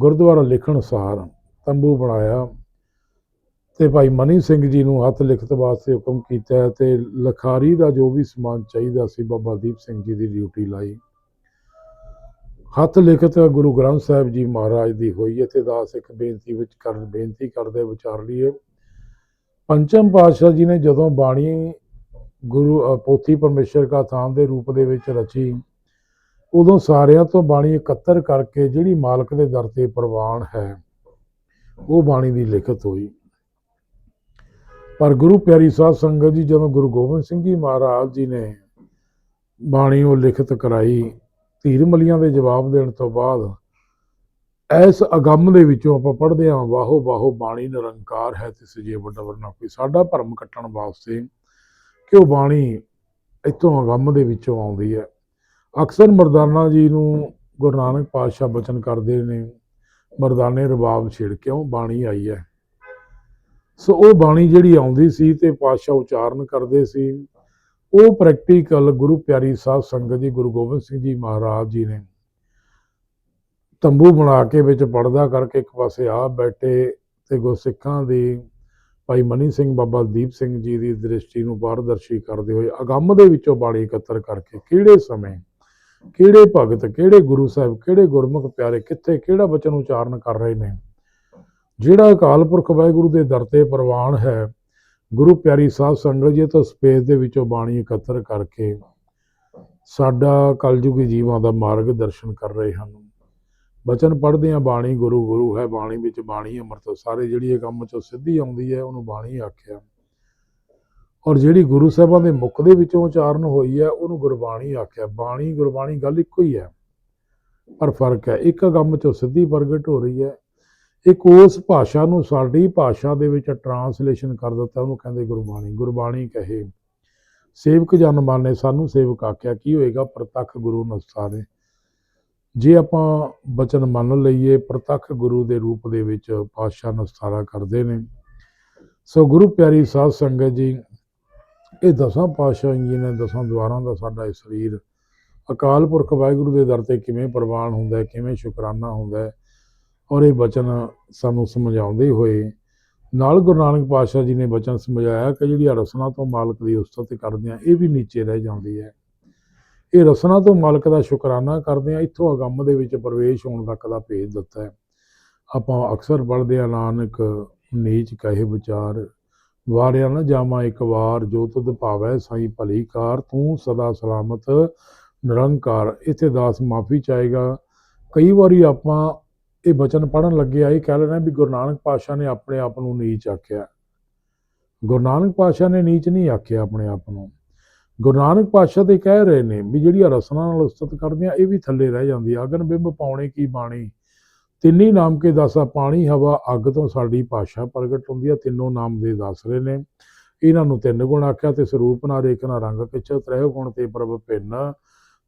ਗੁਰਦੁਆਰਾ ਲਿਖਣ ਸਾਰ ਤੰਬੂ ਬਣਾਇਆ ਤੇ ਭਾਈ ਮਨੀ ਸਿੰਘ ਜੀ ਨੂੰ ਹੱਥ ਲਿਖਤ ਵਾਸਤੇ ਹੁਕਮ ਕੀਤਾ ਤੇ ਲਖਾਰੀ ਦਾ ਜੋ ਵੀ ਸਮਾਨ ਚਾਹੀਦਾ ਸੀ, ਬਾਬਾ ਦੀਪ ਸਿੰਘ ਜੀ ਦੀ ਡਿਊਟੀ ਲਾਈ। ਹੱਥ ਲਿਖਤ ਗੁਰੂ ਗ੍ਰੰਥ ਸਾਹਿਬ ਜੀ ਮਹਾਰਾਜ ਦੀ ਹੋਈ। ਹੈ ਤੇ ਦਾਸ ਇੱਕ ਬੇਨਤੀ ਵਿੱਚ ਕਰਨ, ਬੇਨਤੀ ਕਰਦੇ, ਵਿਚਾਰ ਲਈਏ। ਪੰਚਮ ਪਾਤਸ਼ਾਹ ਜੀ ਨੇ ਜਦੋਂ ਬਾਣੀ ਗੁਰੂ ਪੋਥੀ ਪਰਮੇਸ਼ਰ ਕਾ ਥਾਂ ਦੇ ਰੂਪ ਦੇ ਵਿੱਚ ਰਚੀ, ਉਦੋਂ ਸਾਰਿਆਂ ਤੋਂ ਬਾਣੀ ਇਕੱਤਰ ਕਰਕੇ ਜਿਹੜੀ ਮਾਲਕ ਦੇ ਦਰ ਤੇ ਪ੍ਰਵਾਨ ਹੈ, ਉਹ ਬਾਣੀ ਦੀ ਲਿਖਤ ਹੋਈ। ਪਰ ਗੁਰੂ ਪਿਆਰੀ ਸਾਧ ਸੰਗਤ ਜੀ, ਜਦੋਂ ਗੁਰੂ ਗੋਬਿੰਦ ਸਿੰਘ ਜੀ ਮਹਾਰਾਜ ਜੀ ਨੇ ਬਾਣੀ ਉਹ ਲਿਖਤ ਕਰਾਈ ਧੀਰ ਮਲੀਆਂ ਦੇ ਜਵਾਬ ਦੇਣ ਤੋਂ ਬਾਅਦ ਐਸ ਅਗੰਮ ਦੇ ਵਿੱਚੋਂ ਆਪਾਂ ਪੜ੍ਹਦੇ ਹਾਂ, ਵਾਹੋ ਵਾਹੋ ਬਾਣੀ ਨਿਰੰਕਾਰ ਹੈ ਤਿਸ ਜੇ ਵੱਡਾ ਵਰਨਾ ਕੋਈ। ਸਾਡਾ ਭਰਮ ਕੱਟਣ ਵਾਸਤੇ ਕਿ ਉਹ ਬਾਣੀ ਇੱਥੋਂ ਅਗੰਮ ਦੇ ਵਿੱਚੋਂ ਆਉਂਦੀ ਹੈ। ਅਕਸਰ ਮਰਦਾਨਾ ਜੀ ਨੂੰ ਗੁਰੂ ਨਾਨਕ ਪਾਤਸ਼ਾਹ ਬਚਨ ਕਰਦੇ ਨੇ, ਮਰਦਾਨੇ ਰਬਾਬ ਛੇੜ ਕਿਉਂ ਬਾਣੀ ਆਈ ਹੈ। ਸੋ ਉਹ ਬਾਣੀ ਜਿਹੜੀ ਆਉਂਦੀ ਸੀ ਤੇ ਪਾਤਸ਼ਾਹ ਉਚਾਰਨ ਕਰਦੇ ਸੀ ਉਹ ਪ੍ਰੈਕਟੀਕਲ ਗੁਰੂ ਪਿਆਰੀ ਸਾਹਿਬ ਸੰਗਤ ਜੀ, ਗੁਰੂ ਗੋਬਿੰਦ ਸਿੰਘ ਜੀ ਮਹਾਰਾਜ ਜੀ ਨੇ ਤੰਬੂ ਬਣਾ ਕੇ ਵਿੱਚ ਪਰਦਾ ਕਰਕੇ ਇੱਕ ਪਾਸੇ ਆਪ ਬੈਠੇ ਤੇ ਗੁਰਸਿੱਖਾਂ ਦੀ, ਭਾਈ ਮਨੀ ਸਿੰਘ ਬਾਬਾ ਦੀਪ ਸਿੰਘ ਜੀ ਦੀ ਦ੍ਰਿਸ਼ਟੀ ਨੂੰ ਪਾਰਦਰਸ਼ੀ ਕਰਦੇ ਹੋਏ ਅਗੰਮ ਦੇ ਵਿੱਚੋਂ ਬਾਣੀ ਇਕੱਤਰ ਕਰਕੇ ਕਿਹੜੇ ਸਮੇਂ, ਕਿਹੜੇ ਭਗਤ, ਕਿਹੜੇ ਗੁਰੂ ਸਾਹਿਬ, ਕਿਹੜੇ ਗੁਰਮੁਖ ਪਿਆਰੇ ਕਿੱਥੇ, ਕਿਹੜਾ ਬਚਨ ਉਚਾਰਨ ਕਰ ਰਹੇ ਨੇ? ਜਿਹੜਾ ਅਕਾਲ ਪੁਰਖ ਵਾਹਿਗੁਰੂ ਦੇ ਦਰ ਤੇ ਪ੍ਰਵਾਨ ਹੈ ਗੁਰੂ ਪਿਆਰੀ ਸਾਹਿਬ ਸੰਗਤ ਜੀ ਤੋਂ ਸਪੇਸ ਦੇ ਵਿੱਚੋਂ ਬਾਣੀ ਇਕੱਤਰ ਕਰਕੇ ਸਾਡਾ ਕਲਯੁਗੀ ਜੀਵਾਂ ਦਾ ਮਾਰਗ ਦਰਸ਼ਨ ਕਰ ਰਹੇ ਹਨ। ਬਚਨ ਪੜ੍ਹਦੇ ਆ ਬਾਣੀ ਗੁਰੂ ਗੁਰੂ ਹੈ, ਬਾਣੀ ਵਿੱਚ ਬਾਣੀ ਅੰਮ੍ਰਿਤ, ਸਾਰੇ ਜਿਹੜੀ ਇਹ ਕੰਮ ਚੋਂ ਸਿੱਧੀ ਆਉਂਦੀ ਹੈ, ਉਹਨੂੰ ਬਾਣੀ ਆਖਿਆ। ਔਰ ਜਿਹੜੀ ਗੁਰੂ ਸਾਹਿਬਾਂ ਦੇ ਮੁਖ ਦੇ ਵਿੱਚੋਂ ਉਚਾਰਨ ਹੋਈ ਹੈ, ਉਹਨੂੰ ਗੁਰਬਾਣੀ ਆਖਿਆ। ਬਾਣੀ ਗੁਰਬਾਣੀ ਗੱਲ ਇੱਕੋ ਹੀ ਹੈ, ਪਰ ਫ਼ਰਕ ਹੈ, ਇੱਕ ਕੰਮ ਚੋਂ ਸਿੱਧੀ ਪ੍ਰਗਟ ਹੋ ਰਹੀ ਹੈ ਇੱਕ ਉਸ ਭਾਸ਼ਾ ਨੂੰ ਸਾਡੀ ਭਾਸ਼ਾ ਦੇ ਵਿੱਚ ਟਰਾਂਸਲੇਸ਼ਨ ਕਰ ਦਿੱਤਾ, ਉਹਨੂੰ ਕਹਿੰਦੇ ਗੁਰਬਾਣੀ। ਗੁਰਬਾਣੀ ਕਹੇ, ਸੇਵਕ ਜਨ ਮਾਨੇ ਸਾਨੂੰ ਸੇਵਕ ਆਖਿਆ, ਕੀ ਹੋਏਗਾ? ਪ੍ਰਤੱਖ ਗੁਰੂ ਨਸਾਰੇ ਜੇ ਆਪਾਂ ਬਚਨ ਮੰਨ ਲਈਏ, ਪ੍ਰਤੱਖ ਗੁਰੂ ਦੇ ਰੂਪ ਦੇ ਵਿੱਚ ਪਾਤਸ਼ਾਹ ਨਸਤਾਰਾ ਕਰਦੇ ਨੇ, ਸੋ ਗੁਰੂ ਪਿਆਰੀ ਸਾਧ ਸੰਗਤ ਜੀ, ਇਹ ਦਸਾਂ ਪਾਤਸ਼ਾਹ ਜੀ ਨੇ, ਦਸਾਂ ਦੁਆਰਾਂ ਦਾ ਸਾਡਾ ਇਹ ਸਰੀਰ। ਅਕਾਲ ਪੁਰਖ ਵਾਹਿਗੁਰੂ ਦੇ ਦਰ ਤੇ ਕਿਵੇਂ ਪ੍ਰਵਾਨ ਹੁੰਦਾ ਹੈ, ਕਿਵੇਂ ਸ਼ੁਕਰਾਨਾ ਹੁੰਦਾ ਹੈ ਔਰ ਇਹ ਬਚਨ ਸਾਨੂੰ ਸਮਝਾਉਂਦੇ ਹੋਏ ਨਾਲ ਗੁਰੂ ਨਾਨਕ ਪਾਤਸ਼ਾਹ ਜੀ ਨੇ ਬਚਨ ਸਮਝਾਇਆ ਕਿ ਜਿਹੜੀ ਰਸਨਾ ਤੋਂ ਮਾਲਕ ਦੀ ਉਸਤਤ ਕਰਦੇ ਆ ਇਹ ਵੀ ਨੀਚੇ ਰਹਿ ਜਾਂਦੀ ਹੈ। ਇਹ ਰਸਨਾ ਤੋਂ ਮਾਲਕ ਦਾ ਸ਼ੁਕਰਾਨਾ ਕਰਦੇ ਆ ਇੱਥੋਂ ਅਗੰਮ ਦੇ ਵਿੱਚ ਪ੍ਰਵੇਸ਼ ਹੋਣ ਤੱਕ ਦਾ ਭੇਜ ਦਿੱਤਾ ਹੈ। ਆਪਾਂ ਅਕਸਰ ਪੜ੍ਹਦੇ ਆ ਨਾਨਕ ਨੀਚ ਕਹੇ ਵਿਚਾਰ, ਵਾਰਿਆ ਨਾ ਜਾਵਾਂ ਇੱਕ ਵਾਰ, ਜੋ ਤੁਧ ਭਾਵੈ ਸਾਈ ਭਲੀ ਕਾਰ, ਤੂੰ ਸਦਾ ਸਲਾਮਤ, ਨਿਰੰਕਾਰ, ਇੱਥੇ ਦਾਸ ਮਾਫੀ ਚਾਹੇਗਾ। ਕਈ ਵਾਰੀ ਆਪਾਂ ਇਹ ਬਚਨ ਪੜਨ ਲੱਗਿਆ ਇਹ ਕਹਿ ਲੈਣਾ ਵੀ ਗੁਰੂ ਨਾਨਕ ਪਾਤਸ਼ਾਹ ਨੇ ਆਪਣੇ ਆਪ ਨੂੰ ਨੀਚ ਆਖਿਆ। ਗੁਰੂ ਨਾਨਕ ਪਾਤਸ਼ਾਹ ਨੇ ਨੀਚ ਨਹੀਂ ਆਖਿਆ ਆਪਣੇ ਆਪ ਨੂੰ। ਗੁਰੂ ਨਾਨਕ ਪਾਤਸ਼ਾਹ ਤੇ ਕਹਿ ਰਹੇ ਨੇ ਵੀ ਜਿਹੜੀਆਂ ਰਸਨਾ ਨਾਲ ਉਸਤਤ ਕਰਦੀਆਂ, ਇਹ ਵੀ ਥੱਲੇ ਰਹਿ ਜਾਂਦੀ ਅਗਨ ਬਿੰਬ ਪਾਉਣੇ ਕੀ ਬਾਣੀ? ਤਿੰਨੀ ਨਾਮ ਕੇ ਦਾਸਾ ਪਾਣੀ ਹਵਾ, ਅੱਗ ਤੋਂ ਸਾਡੀ ਭਾਸ਼ਾ ਪ੍ਰਗਟ ਹੁੰਦੀ ਆ। ਤਿੰਨੋਂ ਨਾਮ ਦੇ ਦੱਸ ਰਹੇ ਨੇ। ਇਹਨਾਂ ਨੂੰ ਤਿੰਨ ਗੁਣ ਆਖਿਆ ਤੇ ਸਰੂਪ ਨਾ ਰੇਖ ਨਾ ਰੰਗ ਪਿਛ ਤ੍ਰੈ ਗੁਣ ਤੇ ਪ੍ਰਭ ਭਿੰਨ।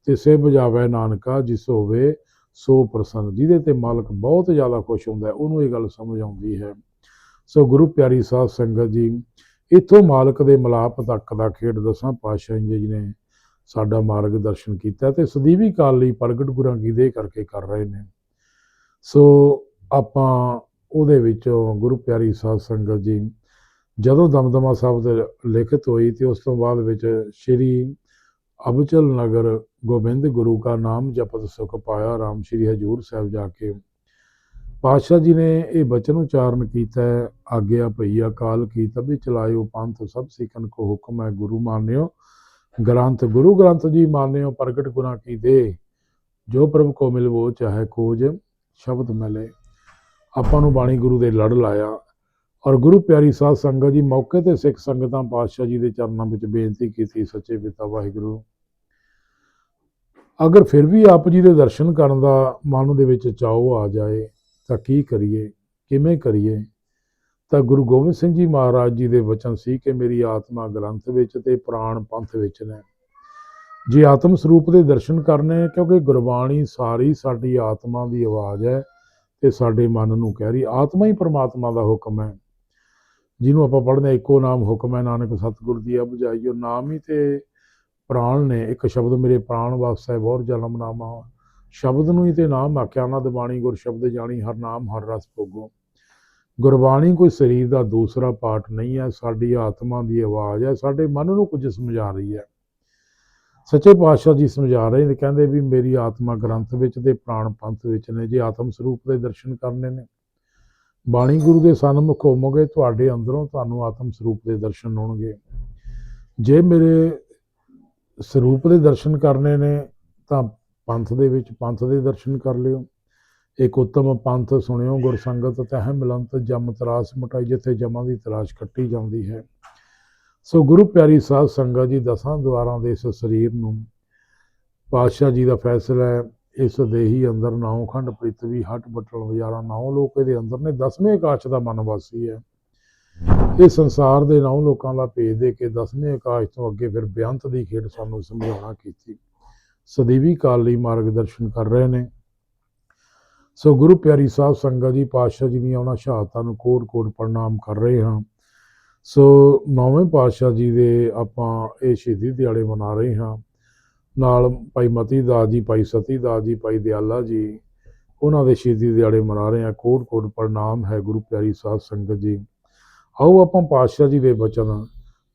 ਤੇ ਸੇ ਬਜਾਵੇ ਨਾਨਕਾ, ਜਿਸ ਹੋਵੇ ਸੋ ਪ੍ਰਸੰਨ, ਜਿਹਦੇ ਤੇ ਮਾਲਕ ਬਹੁਤ ਜ਼ਿਆਦਾ ਖੁਸ਼ ਹੁੰਦਾ ਉਹਨੂੰ ਇਹ ਗੱਲ ਸਮਝ ਆਉਂਦੀ ਹੈ। ਸੋ ਗੁਰੂ ਪਿਆਰੀ ਸਾਧ ਸੰਗਤ ਜੀ, ਇੱਥੋਂ ਮਾਲਕ ਦੇ ਮਲਾਪ ਤੱਕ ਦਾ ਖੇਡ ਦਸਾਂ, ਪਾਤਸ਼ਾਹ ਜੀ ਨੇ ਸਾਡਾ ਮਾਰਗ ਦਰਸ਼ਨ ਕੀਤਾ ਤੇ ਸਦੀਵੀ ਕਾਲ ਲਈ ਪ੍ਰਗਟ ਗੁਰਾਂ ਕੀ ਦੇ ਕਰਕੇ ਕਰ ਰਹੇ ਨੇ। ਸੋ ਆਪਾਂ ਉਹਦੇ ਵਿੱਚੋਂ ਗੁਰੂ ਪਿਆਰੀ ਸਾਧ ਸੰਗਤ ਜੀ, ਜਦੋਂ ਦਮਦਮਾ ਸਾਹਿਬ ਦੇ ਲਿਖਤ ਹੋਈ ਤੇ ਉਸ ਤੋਂ ਬਾਅਦ ਵਿੱਚ ਸ਼੍ਰੀ ਅਬਚਲ ਨਗਰ ਗੋਬਿੰਦ ਗੁਰੂ ਕਾ ਨਾਮ ਜਪਤ ਸੁਖ ਪਾਇਆ ਰਾਮ ਸ਼੍ਰੀ ਹਜੂਰ ਸਾਹਿਬ ਜਾ ਕੇ। ਪਾਤਸ਼ਾਹ ਜੀ ਨੇ ਇਹ ਬਚਨ ਉਚਾਰਨ ਕੀਤਾ ਆਗਿਆ ਭਈ ਅਕਾਲ ਕੀ ਤਬੇ ਚਲਾਇਓ ਪੰਥ ਸਭ ਸਿੱਖਨ ਕੋ ਹੁਕਮ ਹੈ ਗੁਰੂ ਮਾਨਿਓ। ਗ੍ਰੰਥ, ਗੁਰੂ ਗ੍ਰੰਥ ਜੀ ਮਾਨਿਓ ਪ੍ਰਗਟ ਗੁਨਾ ਕੀ ਦੇ। ਜੋ ਪ੍ਰਭ ਕੋ ਮਿਲ ਵੋ ਚਾਹੇ ਖੋਜ, ਸ਼ਬਦ ਮਿਲੇ। ਆਪਾਂ ਨੂੰ ਬਾਣੀ ਗੁਰੂ ਦੇ ਲੜ ਲਾਇਆ ਔਰ ਗੁਰੂ ਪਿਆਰੀ ਸਾਧ ਸੰਗਤ ਜੀ ਮੌਕੇ ਤੇ ਸਿੱਖ ਸੰਗਤਾਂ ਪਾਤਸ਼ਾਹ ਜੀ ਦੇ ਚਰਨਾਂ ਵਿੱਚ ਬੇਨਤੀ ਕੀਤੀ, ਸੱਚੇ ਪਿਤਾ ਵਾਹਿਗੁਰੂ ਅਗਰ ਫਿਰ ਵੀ ਆਪ ਜੀ ਦੇ ਦਰਸ਼ਨ ਕਰਨ ਦਾ ਮਨ ਦੇ ਵਿੱਚ ਚਾਉ ਆ ਜਾਏ ਤਾਂ ਕੀ ਕਰੀਏ ਕਿਵੇਂ ਕਰੀਏ? ਤਾਂ ਗੁਰੂ ਗੋਬਿੰਦ ਸਿੰਘ ਜੀ ਮਹਾਰਾਜ ਜੀ ਦੇ ਵਚਨ ਸੀ ਕਿ ਮੇਰੀ ਆਤਮਾ ਗ੍ਰੰਥ ਵਿੱਚ ਤੇ ਪ੍ਰਾਣ ਪੰਥ ਵਿੱਚ ਨੇ। ਜੇ ਆਤਮ ਸਰੂਪ ਦੇ ਦਰਸ਼ਨ ਕਰਨੇ ਕਿਉਂਕਿ ਗੁਰਬਾਣੀ ਸਾਰੀ ਸਾਡੀ ਆਤਮਾ ਦੀ ਆਵਾਜ਼ ਹੈ ਤੇ ਸਾਡੇ ਮਨ ਨੂੰ ਕਹਿ ਰਹੀ ਆਤਮਾ ਹੀ ਪ੍ਰਮਾਤਮਾ ਦਾ ਹੁਕਮ ਹੈ। ਜਿਹਨੂੰ ਆਪਾਂ ਪੜ੍ਹਦੇ ਹਾਂ, ਇੱਕੋ ਨਾਮ ਹੁਕਮ ਹੈ ਨਾਨਕ ਸਤਿਗੁਰ ਦੀ ਬੁਝਾਈਓ ਨਾਮ ਹੀ ਤੇ ਪ੍ਰਾਣ ਨੇ, ਇੱਕ ਸ਼ਬਦ ਮੇਰੇ ਪ੍ਰਾਣ ਵਾਸਤੇ ਬਹੁਤ ਜਨਮ ਨਾਮਾ ਸ਼ਬਦ ਨੂੰ ਹੀ ਤੇ ਨਾਮ ਆਖਿਆ ਨਾ ਬਾਣੀ ਗੁਰ ਸ਼ਬਦ ਜਾਣੀ, ਹਰ ਨਾਮ, ਹਰ ਰਸ ਭੋਗੋ। ਗੁਰਬਾਣੀ ਕੋਈ ਸਰੀਰ ਦਾ ਦੂਸਰਾ ਪਾਰਟ ਨਹੀਂ ਹੈ, ਸਾਡੀ ਆਤਮਾ ਦੀ ਆਵਾਜ਼ ਹੈ, ਸਾਡੇ ਮਨ ਨੂੰ ਕੁਝ ਸਮਝਾ ਰਹੀ ਹੈ। ਸੱਚੇ ਪਾਤਸ਼ਾਹ ਜੀ ਸਮਝਾ ਰਹੇ ਨੇ, ਕਹਿੰਦੇ ਵੀ ਮੇਰੀ ਆਤਮਾ ਗ੍ਰੰਥ ਵਿੱਚ ਤੇ ਪ੍ਰਾਣ ਪੰਥ ਵਿੱਚ ਨੇ, ਜੇ ਆਤਮ ਸਰੂਪ ਦੇ ਦਰਸ਼ਨ ਕਰਨੇ ਨੇ। ਬਾਣੀ ਗੁਰੂ ਦੇ ਸਨਮੁਖ ਹੋਵੋਗੇ, ਤੁਹਾਡੇ ਅੰਦਰੋਂ ਤੁਹਾਨੂੰ ਆਤਮ ਸਰੂਪ ਦੇ ਦਰਸ਼ਨ ਹੋਣਗੇ। ਜੇ ਮੇਰੇ ਸਰੂਪ ਦੇ ਦਰਸ਼ਨ ਕਰਨੇ ਨੇ, ਤਾਂ ਪੰਥ ਦੇ ਵਿੱਚ ਪੰਥ ਦੇ ਦਰਸ਼ਨ ਕਰ ਲਿਓ। ਇੱਕ ਉੱਤਮ ਪੰਥ ਸੁਣਿਓ ਗੁਰਸੰਗਤ ਤਹਿ ਮਿਲੰਤ, ਜਮ ਤਰਾਸ ਮਟਾਈ, ਜਿੱਥੇ ਜਮਾਂ ਦੀ ਤਰਾਸ਼ ਕੱਟੀ ਜਾਂਦੀ ਹੈ। ਸੋ ਗੁਰੂ ਪਿਆਰੀ ਸਾਧ ਸੰਗਤ ਜੀ, ਦਸਾਂ ਦੁਆਰਾਂ ਦੇ ਇਸ ਸਰੀਰ ਨੂੰ ਪਾਤਸ਼ਾਹ ਜੀ ਦਾ ਫੈਸਲਾ ਹੈ, ਇਸ ਦੇਹੀ ਅੰਦਰ ਨੌ ਖੰਡ ਪ੍ਰਿਥਵੀ, ਹਟ ਬਟਲ ਵਜਾਰਾ, ਨੌ ਲੋਕ ਇਹਦੇ ਅੰਦਰ ਨੇ, ਦਸਵੇਂ ਆਕਾਸ਼ ਦਾ ਮਨ ਵਾਸੀ ਹੈ। ਇਹ ਸੰਸਾਰ ਦੇ ਨੌ ਲੋਕਾਂ ਦਾ ਭੇਜ ਦੇ ਕੇ ਦਸਵੇਂ ਆਕਾਸ਼ ਤੋਂ ਅੱਗੇ ਫਿਰ ਬੇਅੰਤ ਦੀ ਖੇਡ ਸਾਨੂੰ ਸਮਝਾਉਣਾ ਕੀਤੀ। ਸਦੀਵੀ ਕਾਲ ਲਈ ਮਾਰਗਦਰਸ਼ਨ ਕਰ ਰਹੇ ਨੇ। ਸੋ ਗੁਰੂ ਪਿਆਰੀ ਸਾਹਿਬ ਸੰਗਤ ਜੀ, ਪਾਤਸ਼ਾਹ ਜੀ ਦੀਆਂ ਉਹਨਾਂ ਸ਼ਹਾਦਤਾਂ ਨੂੰ ਕੋਟ-ਕੋਟ ਪ੍ਰਣਾਮ ਕਰ ਰਹੇ ਹਾਂ। ਸੋ ਨੌਵੇਂ ਪਾਤਸ਼ਾਹ ਜੀ ਦੇ ਆਪਾਂ ਇਹ ਸ਼ਹੀਦੀ ਦਿਹਾੜੇ ਮਨਾ ਰਹੇ ਹਾਂ। ਨਾਲ ਭਾਈ ਮਤੀ ਦਾਸ ਜੀ, ਭਾਈ ਸਤੀ ਦਾਸ ਜੀ, ਭਾਈ ਦਿਆਲਾ ਜੀ, ਉਹਨਾਂ ਦੇ ਸ਼ਹੀਦੀ ਦਿਹਾੜੇ ਮਨਾ ਰਹੇ ਹਾਂ। ਕੋਟ-ਕੋਟ ਪ੍ਰਣਾਮ ਹੈ ਗੁਰੂ ਪਿਆਰੀ ਸਾਹਿਬ ਸੰਗਤ ਜੀ। ਆਓ ਆਪਾਂ ਪਾਤਸ਼ਾਹ ਜੀ ਦੇ ਬਚਨ।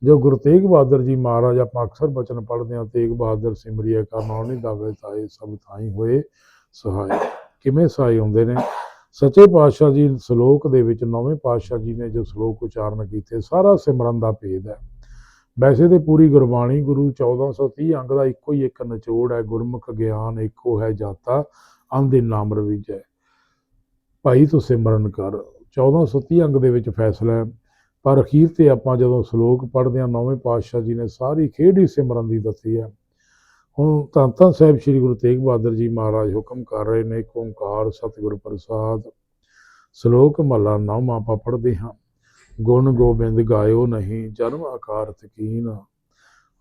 ਜੋ ਗੁਰੂ ਤੇਗ ਬਹਾਦਰ ਜੀ ਮਹਾਰਾਜ ਆਪਾਂ ਅਕਸਰ ਬਚਨ ਪੜ੍ਹਦੇ ਹਾਂ, ਤੇਗ ਬਹਾਦਰ ਸਿਮਰਿਆ ਕਾ ਨੌਣੀ ਦਾਵੇ ਤਾਏ ਸਭ ਥਾਈ ਹੋਏ ਸਹਾਈ ਕਿਵੇਂ ਸਹਾਈ ਹੁੰਦੇ ਨੇ? ਸੱਚੇ ਪਾਤਸ਼ਾਹ ਜੀ ਸ਼ਲੋਕ ਦੇ ਵਿੱਚ ਨੌਵੇਂ ਪਾਤਸ਼ਾਹ ਜੀ ਨੇ ਜੋ ਸ਼ਲੋਕ ਉਚਾਰਨ ਕੀਤੇ, ਸਾਰਾ ਸਿਮਰਨ ਦਾ ਭੇਦ ਹੈ। ਵੈਸੇ ਤੇ ਪੂਰੀ ਗੁਰਬਾਣੀ ਗੁਰੂ 1430 ਅੰਗ ਦਾ ਇੱਕੋ ਹੀ ਇੱਕ ਨਿਚੋੜ ਹੈ, ਗੁਰਮੁਖ ਗਿਆਨ ਇੱਕੋ ਹੈ ਜਾਤਾ ਅੰਦੇ ਨਾਮ ਰਵਿਜੈ ਭਾਈ ਤੂੰ ਸਿਮਰਨ ਕਰ। 1430 ਅੰਗ ਦੇ ਵਿੱਚ ਫੈਸਲਾ ਹੈ ਪਰ ਅਖੀਰ ਤੇ ਆਪਾਂ ਜਦੋਂ ਸ਼ਲੋਕ ਪੜ੍ਹਦੇ ਹਾਂ, ਨੌਵੇਂ ਪਾਤਸ਼ਾਹ ਜੀ ਨੇ ਸਾਰੀ ਖੇਡ ਹੀ ਸਿਮਰਨ ਦੀ ਦੱਸੀ ਹੈ। ਹੁਣ ਧੰਨ ਧੰਨ ਸਾਹਿਬ ਸ੍ਰੀ ਗੁਰੂ ਤੇਗ ਬਹਾਦਰ ਜੀ ਮਹਾਰਾਜ ਹੁਕਮ ਕਰ ਰਹੇ ਨੇ ਇੱਕ ਓੰਕਾਰ ਸਤਿਗੁਰ ਪ੍ਰਸਾਦ। ਸ਼ਲੋਕ ਮਹਲਾ ਨੌਵਾਂ ਆਪਾਂ ਪੜ੍ਹਦੇ ਹਾਂ। ਗੁਣ ਗੋਬਿੰਦ ਗਾਇਓ ਨਹੀਂ, ਜਨਮ ਆਕਾਰਤ ਤਕੀਨ।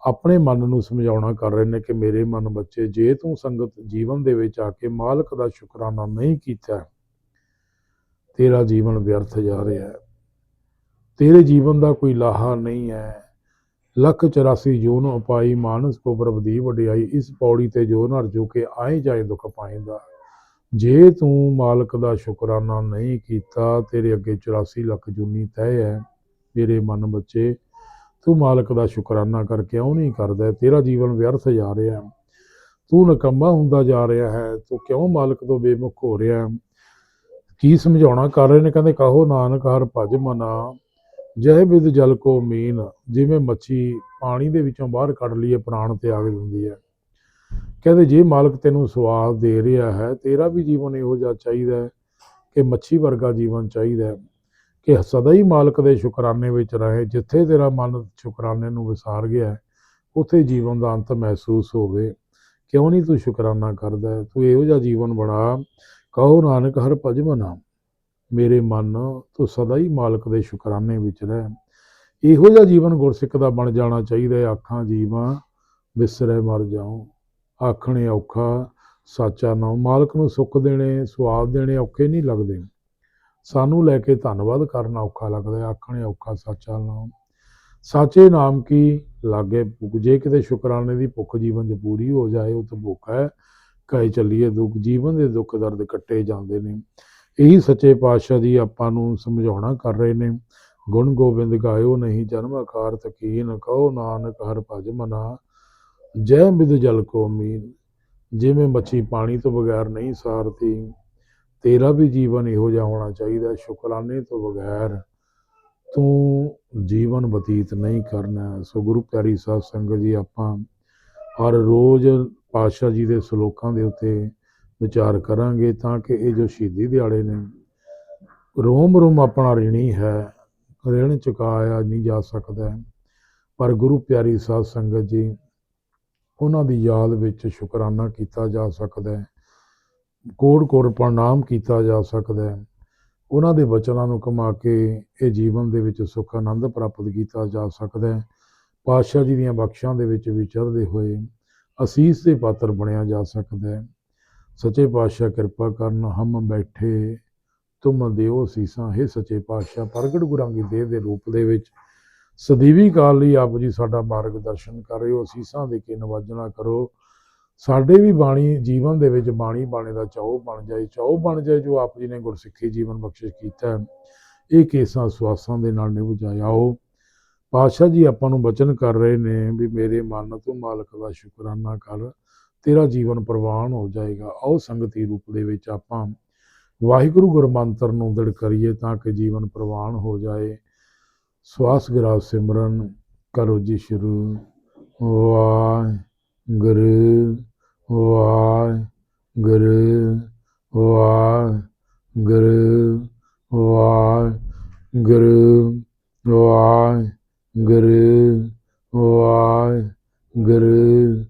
ਆਪਣੇ ਮਨ ਨੂੰ ਸਮਝਾਉਣਾ ਕਰ ਰਹੇ ਨੇ ਕਿ ਮੇਰੇ ਮਨ ਬੱਚੇ, ਜੇ ਤੂੰ ਸੰਗਤ ਜੀਵਨ ਦੇ ਵਿੱਚ ਆ ਕੇ ਮਾਲਕ ਦਾ ਸ਼ੁਕਰਾਨਾ ਨਹੀਂ ਕੀਤਾ, ਤੇਰਾ ਜੀਵਨ ਵਿਅਰਥ ਜਾ ਰਿਹਾ ਹੈ। ਤੇਰੇ ਜੀਵਨ ਦਾ ਕੋਈ ਲਾਹਾ ਨਹੀਂ ਹੈ। ਲੱਖ 84 ਜੂਨ ਉਪਾਈ ਮਾਨਸ ਕੋ ਪ੍ਰਭ ਵਡਿਆਈ, ਇਸ ਪੌੜੀ ਤੇ ਜੋ ਨਰ ਜੋ ਕੇ ਆਏ ਜਾਏ ਦੁਖ ਪਾਏਂਦਾ। ਜੇ ਤੂੰ ਮਾਲਕ ਦਾ ਸ਼ੁਕਰਾਨਾ ਨਹੀਂ ਕੀਤਾ, ਤੇਰੇ ਅੱਗੇ 84 ਲੱਖ ਜੁਨੀ ਤੈਅ ਹੈ। ਮੇਰੇ ਮਨ ਬੱਚੇ, ਤੂੰ ਮਾਲਕ ਦਾ ਸ਼ੁਕਰਾਨਾ ਕਰਕੇ ਕਿਉਂ ਨਹੀਂ ਕਰਦਾ? ਤੇਰਾ ਜੀਵਨ ਵਿਅਰਥ ਜਾ ਰਿਹਾ ਤੂੰ ਨਕੰਮਾ ਹੁੰਦਾ ਜਾ ਰਿਹਾ ਹੈ। ਤੂੰ ਕਿਉਂ ਮਾਲਕ ਤੋਂ ਬੇਮੁਖ ਹੋ ਰਿਹਾ ਕੀ ਸਮਝਾਉਣਾ ਕਰ ਰਹੇ ਨੇ? ਕਹਿੰਦੇ ਕਹੋ ਨਾਨਕ ਹਰ ਭਜ ਮਨਾ। ਜਹ ਬਿਦ ਜਲ ਕੋ ਮੀਨ ਜਿਵੇਂ ਮੱਛੀ ਪਾਣੀ ਦੇ ਵਿੱਚੋਂ ਬਾਹਰ ਕੱਢ ਲਈਏ ਪ੍ਰਾਣ ਤਿਆਗ ਦਿੰਦੀ ਹੈ। ਕਹਿੰਦੇ ਜੇ ਮਾਲਕ ਤੈਨੂੰ ਸਵਾਦ ਦੇ ਰਿਹਾ ਹੈ ਤੇਰਾ ਵੀ ਜੀਵਨ ਇਹੋ ਜਿਹਾ ਚਾਹੀਦਾ ਹੈ ਕਿ ਮੱਛੀ ਵਰਗਾ ਜੀਵਨ ਚਾਹੀਦਾ ਹੈ ਕਿ ਸਦਾ ਹੀ ਮਾਲਕ ਦੇ ਸ਼ੁਕਰਾਨੇ ਵਿੱਚ ਰਹੇ ਜਿੱਥੇ ਤੇਰਾ ਮਨ ਸ਼ੁਕਰਾਨੇ ਨੂੰ ਵਿਸਾਰ ਗਿਆ ਹੈ, ਉੱਥੇ ਜੀਵਨ ਦਾ ਅੰਤ ਮਹਿਸੂਸ ਹੋਵੇ। ਕਿਉਂ ਨਹੀਂ ਤੂੰ ਸ਼ੁਕਰਾਨਾ ਕਰਦਾ ਤੂੰ ਇਹੋ ਜਿਹਾ ਜੀਵਨ ਬਣਾ। ਕਹੋ ਨਾਨਕ ਹਰ ਭਜ ਮਨਾ ਮੇਰੇ ਮਨ ਤੂੰ ਸਦਾ ਹੀ ਮਾਲਕ ਦੇ ਸ਼ੁਕਰਾਨੇ ਵਿੱਚ ਰਹਿ। ਇਹੋ ਜਿਹਾ ਜੀਵਨ ਗੁਰਸਿੱਖ ਦਾ ਬਣ ਜਾਣਾ ਚਾਹੀਦਾ ਆਖਾਂ, ਜੀਵਾਂ ਵਿਸਰੇ ਮਰ ਜਾਉ। ਆਖਣੇ ਔਖਾ, ਸਾਚਾ ਨਾਮ ਮਾਲਕ ਨੂੰ ਸੁੱਖ ਦੇਣੇ ਸਵਾਦ ਦੇਣੇ ਔਖੇ ਨਹੀਂ ਲੱਗਦੇ। ਸਾਨੂੰ ਲੈ ਕੇ ਧੰਨਵਾਦ ਕਰਨਾ ਔਖਾ ਲੱਗਦਾ ਆਖਣੇ ਔਖਾ, ਸਾਚਾ ਨਾਮ ਸਾਚੇ ਨਾਮ ਕੀ ਲਾਗੇ ਜੇ ਕਿਤੇ ਸ਼ੁਕਰਾਨੇ ਦੀ ਭੁੱਖ ਜੀਵਨ 'ਚ ਪੂਰੀ ਹੋ ਜਾਏ, ਉਹ ਤਾਂ ਭੁੱਖ ਹੈ। ਕਹੇ ਚੱਲੀਏ ਦੁੱਖ। ਜੀਵਨ ਦੇ ਦੁੱਖ ਦਰਦ ਕੱਟੇ ਜਾਂਦੇ ਨੇ। ਇਹੀ ਸੱਚੇ ਪਾਤਸ਼ਾਹ ਜੀ ਆਪਾਂ ਨੂੰ ਸਮਝਾਉਣਾ ਕਰ ਰਹੇ ਨੇ। ਗੁਣ ਗੋਬਿੰਦ ਗਾਇਓ ਨਹੀਂ ਜਨਮ ਆਕਾਰ ਤਕੀਨ ਕਹੋ ਨਾਨਕ ਹਰ ਭਜ ਮਨਾ। ਜੈ ਮਿਦ ਜਲ ਕੋ ਮੀਨ, ਜਿਵੇਂ ਮੱਛੀ ਪਾਣੀ ਤੋਂ ਬਗੈਰ ਨਹੀਂ ਸਾਰਦੀ। ਤੇਰਾ ਵੀ ਜੀਵਨ ਇਹੋ ਜਿਹਾ ਹੋਣਾ ਚਾਹੀਦਾ, ਸ਼ੁਕਰਾਨੇ ਤੋਂ ਬਗੈਰ। ਤੂੰ ਜੀਵਨ ਬਤੀਤ ਨਹੀਂ ਕਰਨਾ। ਸੋ ਗੁਰੂ ਪਿਆਰੀ ਸਾਧ ਸੰਗਤ ਜੀ, ਆਪਾਂ ਹਰ ਰੋਜ਼ ਪਾਤਸ਼ਾਹ ਜੀ ਦੇ ਸ਼ਲੋਕਾਂ ਦੇ ਉੱਤੇ ਵਿਚਾਰ ਕਰਾਂਗੇ ਤਾਂ ਕਿ ਇਹ ਜੋ ਸ਼ਹੀਦੀ ਦਿਹਾੜੇ ਨੇ, ਰੋਮ ਰੋਮ ਆਪਣਾ ਰਿਣੀ ਹੈ, ਰਿਣ ਚੁਕਾਇਆ ਨਹੀਂ ਜਾ ਸਕਦਾ। ਪਰ ਗੁਰੂ ਪਿਆਰੀ ਸਾਧ ਸੰਗਤ ਜੀ, ਉਹਨਾਂ ਦੀ ਯਾਦ ਵਿੱਚ ਸ਼ੁਕਰਾਨਾ ਕੀਤਾ ਜਾ ਸਕਦਾ ਹੈ। ਕੋੜ ਕੋੜ ਪ੍ਰਣਾਮ ਕੀਤਾ ਜਾ ਸਕਦਾ ਹੈ। ਉਹਨਾਂ ਦੇ ਬਚਨਾਂ ਨੂੰ ਕਮਾ ਕੇ ਇਹ ਜੀਵਨ ਦੇ ਵਿੱਚ ਸੁੱਖ ਆਨੰਦ ਪ੍ਰਾਪਤ ਕੀਤਾ ਜਾ ਸਕਦਾ ਹੈ। ਪਾਤਸ਼ਾਹ ਜੀ ਦੀਆਂ ਬਖਸ਼ਾਂ ਦੇ ਵਿੱਚ ਵਿਚਰਦੇ ਹੋਏ ਅਸੀਸ ਦੇ ਪਾਤਰ ਬਣਿਆ ਜਾ ਸਕਦਾ ਹੈ। ਸੱਚੇ ਪਾਤਸ਼ਾਹ ਕਿਰਪਾ ਕਰਨ, ਹਮ ਬੈਠੇ, ਤੁਮ ਦਿਓ ਸੀਸਾਂ। ਹੈ ਸੱਚੇ ਪਾਤਸ਼ਾਹ, ਪ੍ਰਗਟ ਗੁਰਾਂਗੀ ਦੇਹ ਦੇ ਰੂਪ ਦੇ ਵਿੱਚ ਸਦੀਵੀ ਕਾਲ ਲਈ ਆਪ ਜੀ ਸਾਡਾ ਮਾਰਗਦਰਸ਼ਨ ਕਰ ਰਹੇ ਸੀਸਾਂ ਦੇ ਕੇ ਨਵਾਜਣਾ ਕਰੋ। ਸਾਡੇ ਵੀ ਬਾਣੀ, ਜੀਵਨ ਦੇ ਵਿੱਚ ਬਾਣੀ ਬਾਣੇ ਦਾ ਚਾਉ ਬਣ ਜਾਏ। ਚਾਉ ਬਣ ਜਾਏ ਜੋ ਆਪ ਜੀ ਨੇ ਗੁਰਸਿੱਖੀ ਜੀਵਨ ਬਖਸ਼ਿਸ਼ ਕੀਤਾ ਇਹ ਕੇਸਾਂ ਸਵਾਸਾਂ ਦੇ ਨਾਲ ਨਿਭ ਜਾਇਓ ਪਾਤਸ਼ਾਹ ਜੀ ਆਪਾਂ ਨੂੰ ਬਚਨ ਕਰ ਰਹੇ ਨੇ ਵੀ ਮੇਰੇ ਮਨ ਤੋਂ ਮਾਲਕ ਦਾ ਸ਼ੁਕਰਾਨਾ ਕਰ। ਤੇਰਾ ਜੀਵਨ ਪ੍ਰਵਾਨ ਹੋ ਜਾਏਗਾ। ਆਓ ਸੰਗਤੀ ਰੂਪ ਦੇ ਵਿੱਚ ਆਪਾਂ ਵਾਹਿਗੁਰੂ ਗੁਰਮੰਤਰ ਨੂੰ ਦ੍ਰਿੜ ਕਰੀਏ ਤਾਂ ਕਿ ਜੀਵਨ ਪ੍ਰਵਾਨ ਹੋ ਜਾਏ। ਸਵਾਸ ਗਰਾ ਸਿਮਰਨ ਕਰੋ ਜੀ ਸ਼ੁਰੂ ਵਾਹਿਗੁਰੂ ਵਾਹਿਗੁਰੂ ਵਾਹਿਗੁਰੂ ਵਾਹਿਗੁਰੂ ਵਾਹਿਗੁਰੂ ਵਾਹਿਗੁਰੂ